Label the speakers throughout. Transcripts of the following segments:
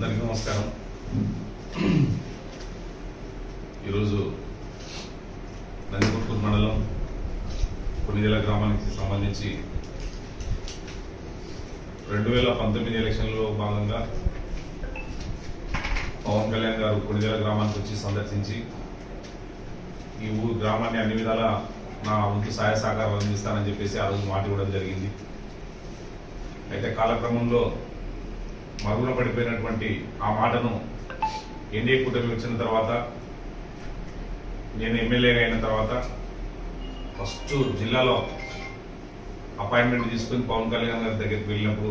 Speaker 1: అందరికీ నమస్కారం. ఈరోజు నందికొట్కూరు మండలం కొన్నిదేల గ్రామానికి సంబంధించి రెండు వేల పంతొమ్మిది ఎలక్షన్లో భాగంగా పవన్ కళ్యాణ్ గారు కొన్నిదేల గ్రామానికి వచ్చి సందర్శించి ఈ ఊరు గ్రామాన్ని అన్ని విధాల నా వంతు సహాయ సహకారాలు అందిస్తానని చెప్పేసి ఆ రోజు మాట ఇవ్వడం జరిగింది. అయితే కాలక్రమంలో మరుగున పడిపోయినటువంటి ఆ మాటను ఎన్డీఏ కూటమి వచ్చిన తర్వాత నేను ఎమ్మెల్యేగా అయిన తర్వాత ఫస్ట్ జిల్లాలో అపాయింట్మెంట్ తీసుకుని పవన్ కళ్యాణ్ గారి దగ్గరికి వెళ్ళినప్పుడు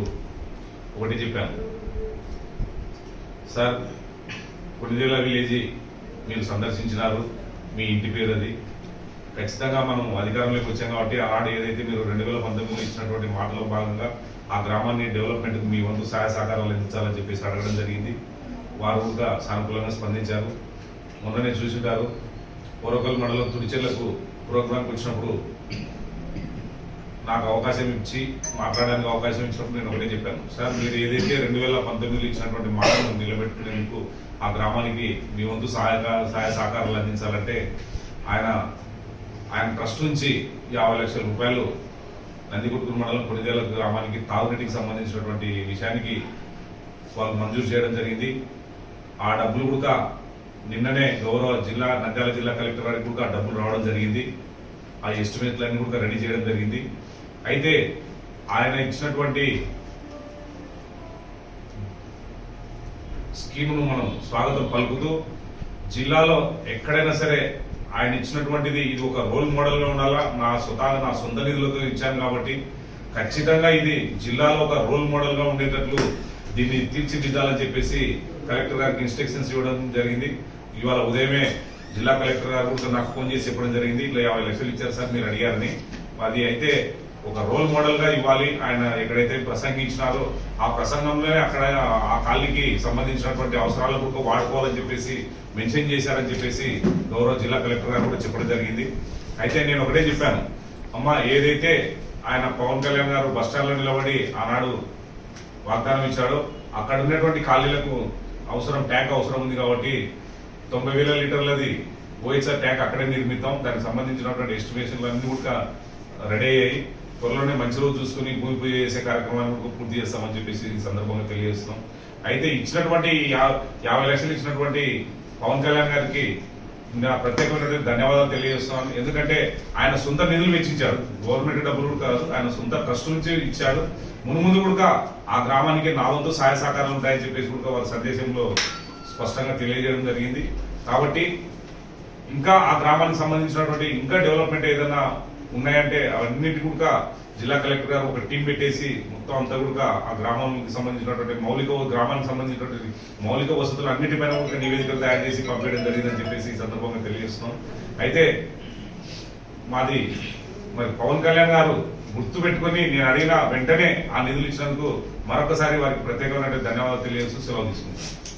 Speaker 1: ఒకటి చెప్పాను. సార్ కొన్నిదేళ్ళ విలేజ్ మీరు సందర్శించినారు మీ ఇంటి పేరు అది. ఖచ్చితంగా మనం అధికారంలోకి వచ్చాం కాబట్టి ఆనాడు ఏదైతే మీరు రెండు వేల పంతొమ్మిదిలో ఇచ్చినటువంటి మాటలో భాగంగా ఆ గ్రామాన్ని డెవలప్మెంట్కి మీ వంతు సహాయ సహకారాలు అందించాలని చెప్పేసి అడగడం జరిగింది. వారు కూడా సానుకూలంగా స్పందించారు. మొన్ననే చూసింటారు. పూర్వకల్ మండలం తుడిచెళ్ళకు ప్రోగ్రాంకి వచ్చినప్పుడు నాకు అవకాశం ఇచ్చి మాట్లాడడానికి అవకాశం ఇచ్చినప్పుడు నేను ఒకటే చెప్పాను. సార్ మీరు ఏదైతే రెండు వేల పంతొమ్మిదిలో ఇచ్చినటువంటి మాటను నిలబెట్టుకునేందుకు ఆ గ్రామానికి మీ వంతు సహాయక సహాయ సహకారాలు అందించాలంటే ఆయన ఆయన ట్రస్ట్ నుంచి యాభై లక్షల రూపాయలు నందిగుట్టు మండలం కొనిదేల గ్రామానికి తాగునీటికి సంబంధించినటువంటి విషయానికి వాళ్ళు మంజూరు చేయడం జరిగింది. ఆ డబ్బులు కూడా నిన్ననే గౌరవ జిల్లా నంద్యాల జిల్లా కలెక్టర్ గారికి కూడా ఆ డబ్బులు రావడం జరిగింది. ఆ ఎస్టిమేట్లన్నీ కూడా రెడీ చేయడం జరిగింది. అయితే ఆయన ఇచ్చినటువంటి స్కీమ్ను మనం స్వాగతం పలుకుతూ జిల్లాలో ఎక్కడైనా సరే ఆయన ఇచ్చినటువంటిది ఇది ఒక రోల్ మోడల్గా ఉండాలా? నా స్వతహాగా నా సొంత నిధులతో ఇచ్చాను కాబట్టి ఖచ్చితంగా ఇది జిల్లాలో ఒక రోల్ మోడల్గా ఉండేటట్లు దీన్ని తీర్చిదిద్దాలని చెప్పేసి కలెక్టర్ గారికి ఇన్స్ట్రక్షన్స్ ఇవ్వడం జరిగింది. ఇవాళ ఉదయమే జిల్లా కలెక్టర్ గారు కూడా నాకు ఫోన్ చేసి చెప్పడం జరిగింది. ఇట్లా యాభై లక్షలు ఇచ్చారు సార్ మీరు అడిగారని. అది అయితే ఒక రోల్ మోడల్గా ఇవ్వాలి. ఆయన ఎక్కడైతే ప్రసంగించినారో ఆ ప్రసంగంలోనే అక్కడ ఆ కాలనీకి సంబంధించినటువంటి అవసరాలకు కూడా వాడుకోవాలని చెప్పేసి మెన్షన్ చేశారని చెప్పేసి గౌరవ జిల్లా కలెక్టర్ గారు కూడా చెప్పడం జరిగింది. అయితే నేను ఒకటే చెప్పాను. అమ్మ ఏదైతే ఆయన పవన్ కళ్యాణ్ గారు బస్టాండ్లో నిలబడి ఆనాడు వాగ్దానం ఇచ్చాడో అక్కడ ఉన్నటువంటి ఖాళీలకు అవసరం ట్యాంక్ అవసరం ఉంది కాబట్టి తొంభై వేల లీటర్లది ఓఎస్ఆర్ ట్యాంక్ అక్కడే నిర్మిద్దాం. దానికి సంబంధించినటువంటి ఎస్టిమేషన్లు అన్ని కూడా రెడీ అయ్యాయి. త్వరలోనే మంచి రోజు చూసుకుని భూమి పూజ చేసే కార్యక్రమాన్ని పూర్తి చేస్తామని చెప్పేసి ఈ సందర్భంగా తెలియజేస్తున్నాం. అయితే ఇచ్చినటువంటి యాభై లక్షలు ఇచ్చినటువంటి పవన్ కళ్యాణ్ గారికి నా ప్రత్యేకమైనటువంటి ధన్యవాదాలు తెలియజేస్తున్నాను ఎందుకంటే ఆయన సొంత నిధులు వెచ్చించారు. గవర్నమెంట్ డబ్బులు కూడా కాదు ఆయన సొంత ట్రస్ట్ నుంచి ఇచ్చాడు. మునుముందు కూడా ఆ గ్రామానికి నా వంతు సహాయ సహకారాలు ఉంటాయని చెప్పేసి కూడా వారి సందేశంలో స్పష్టంగా తెలియజేయడం జరిగింది. కాబట్టి ఇంకా ఆ గ్రామానికి సంబంధించినటువంటి ఇంకా డెవలప్మెంట్ ఏదైనా ఉన్నాయంటే అవన్నిటి కూడా జిల్లా కలెక్టర్ గారు ఒక టీం పెట్టేసి మొత్తం అంతా కూడా ఆ గ్రామానికి సంబంధించినటువంటి మౌలిక గ్రామానికి సంబంధించినటువంటి మౌలిక వసతులు అన్నిటిపైన ఒక నివేదికలు తయారు చేసి పంపించడం జరిగిందని చెప్పేసి ఈ సందర్భంగా తెలియజేస్తున్నాం. అయితే మాది మరి పవన్ కళ్యాణ్ గారు గుర్తు పెట్టుకొని నేను అడిగిన వెంటనే ఆ నిధులు ఇచ్చినందుకు మరొకసారి వారికి ప్రత్యేకమైన ధన్యవాదాలు తెలియజేస్తూ సెలవు తీసుకుంటాను